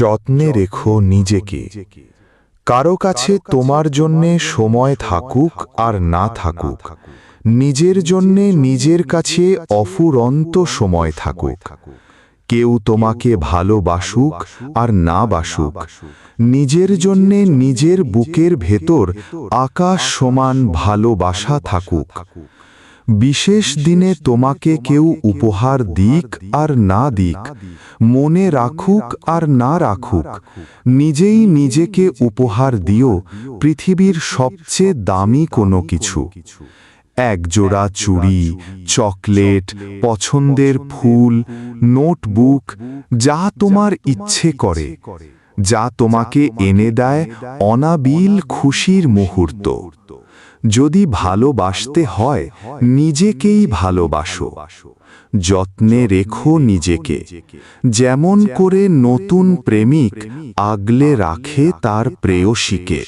যত্নে রেখো নিজেকে। কারও কাছে তোমার জন্যে সময় থাকুক আর না থাকুক। নিজের জন্যে নিজের কাছে অফুরন্ত সময় থাকুক। কেউ তোমাকে ভালোবাসুক আর না বাসুক। নিজের জন্যে নিজের বুকের ভেতর আকাশ সমান ভালোবাসা থাকুক। বিশেষ দিনে তোমাকে কেউ উপহার দিক আর না দিক, মনে রাখুক আর না রাখুক, নিজেই নিজেকে উপহার দিও, পৃথিবীর সবচেয়ে দামি কোনো কিছু। একজোড়া চুড়ি, চকলেট, পছন্দের ফুল, নোটবুক, যা তোমার ইচ্ছে করে, যা তোমাকে এনে দেয় অনাবিল খুশির মুহূর্ত। যদি ভালোবাসতে হয়, নিজেকেই ভালোবাসো। যত্নে রেখো নিজেকে। যেমন করে নতুন প্রেমিক আগলে রাখে তার প্রেয়সীকে।